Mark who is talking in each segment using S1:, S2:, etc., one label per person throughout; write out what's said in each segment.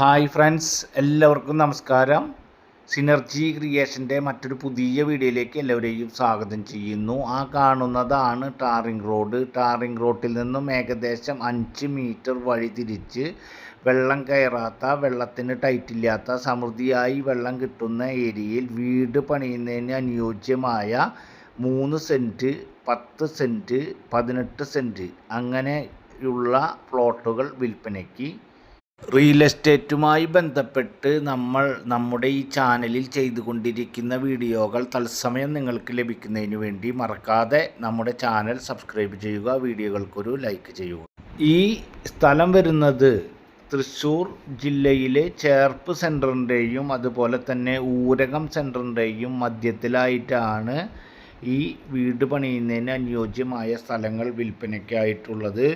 S1: Hi friends എല്ലാവർക്കും നമസ്കാരം. Synergy ക്രിയേഷന്റെ മറ്റൊരു പുതിയ വീഡിയോയിലേക്ക് എല്ലാവരെയും സ്വാഗതം ചെയ്യുന്നു. ആ കാണുന്നതാണ് ടാറിംഗ് റോഡ് ടാറിംഗ് റോഡിൽ നിന്നും ഏകദേശം അഞ്ച് മീറ്റർ വഴി തിരിച്ച് വെള്ളം കയറാത്ത വെള്ളത്തിന് ടൈറ്റില്ലാത്ത സമൃദ്ധിയായി വെള്ളം കിട്ടുന്ന ഏരിയയിൽ വീട് പണിയുന്നതിന് അനുയോജ്യമായ മൂന്ന് സെന്റ് പത്ത് സെന്റ് പതിനെട്ട് സെന്റ് അങ്ങനെയുള്ള പ്ലോട്ടുകൾ വിൽപ്പനയ്ക്ക് റിയൽ എസ്റ്റേറ്റുമായി ബന്ധപ്പെട്ട് നമ്മൾ നമ്മുടെ ഈ ചാനലിൽ ചെയ്തുകൊണ്ടിരിക്കുന്ന വീഡിയോകൾ തത്സമയം നിങ്ങൾക്ക് ലഭിക്കുന്നതിന് വേണ്ടി മറക്കാതെ നമ്മുടെ ചാനൽ സബ്സ്ക്രൈബ് ചെയ്യുക വീഡിയോകൾക്കൊരു ലൈക്ക് ചെയ്യുക. ഈ സ്ഥലം വരുന്നത് തൃശ്ശൂർ ജില്ലയിലെ ചേർപ്പ് സെന്ററിന്റെയും അതുപോലെ തന്നെ ഊരകം സെന്ററിന്റെയും മധ്യത്തിലായിട്ടാണ് ഈ വീട് പണിയുന്നതിന് അനുയോജ്യമായ സ്ഥലങ്ങൾ വിൽപ്പനയ്ക്കായിട്ടുള്ളത്.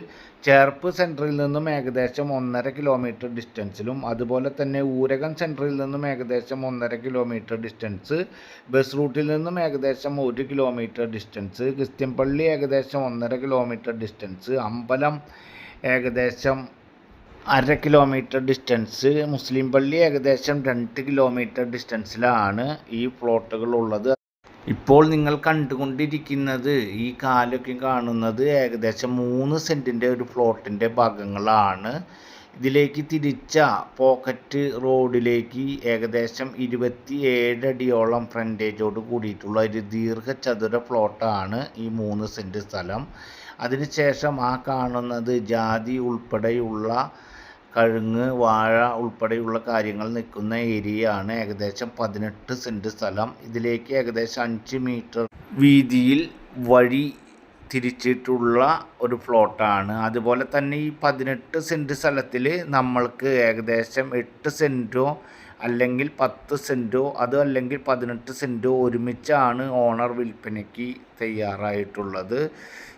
S1: ചേർപ്പ് സെന്ററിൽ നിന്നും ഏകദേശം ഒന്നര കിലോമീറ്റർ ഡിസ്റ്റൻസിലും അതുപോലെ തന്നെ ഊരകം സെന്ററിൽ നിന്നും ഏകദേശം ഒന്നര കിലോമീറ്റർ ഡിസ്റ്റൻസ് ബസ് റൂട്ടിൽ നിന്നും ഏകദേശം ഒരു കിലോമീറ്റർ ഡിസ്റ്റൻസ് ക്രിസ്ത്യൻപള്ളി ഏകദേശം ഒന്നര കിലോമീറ്റർ ഡിസ്റ്റൻസ് അമ്പലം ഏകദേശം അര കിലോമീറ്റർ ഡിസ്റ്റൻസ് മുസ്ലിം പള്ളി ഏകദേശം രണ്ട് കിലോമീറ്റർ ഡിസ്റ്റൻസിലാണ് ഈ പ്ലോട്ടുകൾ ഉള്ളത്. ഇപ്പോൾ നിങ്ങൾ കണ്ടുകൊണ്ടിരിക്കുന്നത് ഈ കാലൊക്കെ കാണുന്നത് ഏകദേശം മൂന്ന് സെന്റിന്റെ ഒരു പ്ലോട്ടിന്റെ ഭാഗങ്ങളാണ്. ഇതിലേക്ക് തിരിച്ച പോക്കറ്റ് റോഡിലേക്ക് ഏകദേശം ഇരുപത്തി ഏഴ് അടിയോളം ഫ്രണ്ടേജോട് കൂടിയിട്ടുള്ള ഒരു ദീർഘചതുര പ്ലോട്ടാണ് ഈ മൂന്ന് സെന്റ് സ്ഥലം. അതിനുശേഷം ആ കാണുന്നത് ജാതി ഉൾപ്പെടെയുള്ള കഴുങ്ങ് വാഴ ഉൾപ്പെടെയുള്ള കാര്യങ്ങൾ നിൽക്കുന്ന ഏരിയയാണ് ഏകദേശം പതിനെട്ട് സെന്റ് സ്ഥലം. ഇതിലേക്ക് ഏകദേശം അഞ്ച് മീറ്റർ വീതിയിൽ വഴി തിരിച്ചിട്ടുള്ള ഒരു പ്ലോട്ടാണ്. അതുപോലെ തന്നെ ഈ പതിനെട്ട് സെന്റ് സ്ഥലത്തിൽ നമ്മൾക്ക് ഏകദേശം എട്ട് സെന്റോ അല്ലെങ്കിൽ പത്ത് സെന്റോ അതോ അല്ലെങ്കിൽ പതിനെട്ട് സെന്റോ ഒരുമിച്ചാണ് ഓണർ വിൽപ്പനയ്ക്ക് തയ്യാറായിട്ടുള്ളത്.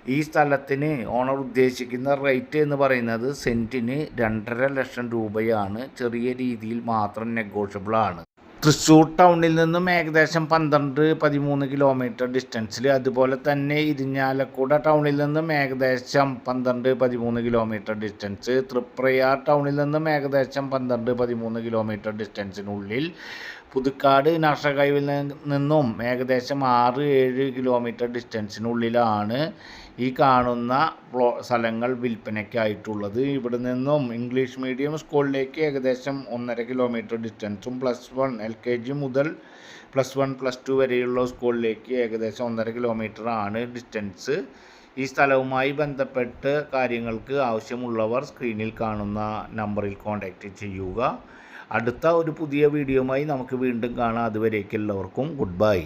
S1: ഈ സ്ഥലത്തിന് ഓണർ ഉദ്ദേശിക്കുന്ന റേറ്റ് എന്ന് പറയുന്നത് സെന്റിന് രണ്ടര ലക്ഷം രൂപയാണ്. ചെറിയ രീതിയിൽ മാത്രം നെഗോഷ്യബിൾ ആണ് തൃശ്ശൂർ ടൗണിൽ നിന്നും ഏകദേശം പന്ത്രണ്ട് പതിമൂന്ന് കിലോമീറ്റർ ഡിസ്റ്റൻസിൽ അതുപോലെ തന്നെ ഇരിഞ്ഞാലക്കുട ടൗണിൽ നിന്നും ഏകദേശം പന്ത്രണ്ട് പതിമൂന്ന് കിലോമീറ്റർ ഡിസ്റ്റൻസ് തൃപ്രയാർ ടൗണിൽ നിന്നും ഏകദേശം പന്ത്രണ്ട് പതിമൂന്ന് കിലോമീറ്റർ ഡിസ്റ്റൻസിനുള്ളിൽ പുതുക്കാട് നാഷണൽ നിന്നും ഏകദേശം ആറ് ഏഴ് കിലോമീറ്റർ ഡിസ്റ്റൻസിനുള്ളിലാണ് ഈ കാണുന്ന പ്ലോ സ്ഥലങ്ങൾ വിൽപ്പനയ്ക്കായിട്ടുള്ളത്. ഇവിടെ നിന്നും ഇംഗ്ലീഷ് മീഡിയം സ്കൂളിലേക്ക് ഏകദേശം ഒന്നര kilometre ഡിസ്റ്റൻസും plus one L K G മുതൽ പ്ലസ് വൺ പ്ലസ് ടു വരെയുള്ള സ്കൂളിലേക്ക് ഏകദേശം ഒന്നര കിലോമീറ്റർ ആണ് ഡിസ്റ്റൻസ് ഈ സ്ഥലവുമായി ബന്ധപ്പെട്ട് കാര്യങ്ങൾക്ക് ആവശ്യമുള്ളവർ സ്ക്രീനിൽ കാണുന്ന നമ്പറിൽ കോൺടാക്റ്റ് ചെയ്യുക. അടുത്ത ഒരു പുതിയ വീഡിയോയുമായി നമുക്ക് വീണ്ടും കാണാം. അതുവരേക്കെല്ലാവർക്കും ഗുഡ് ബൈ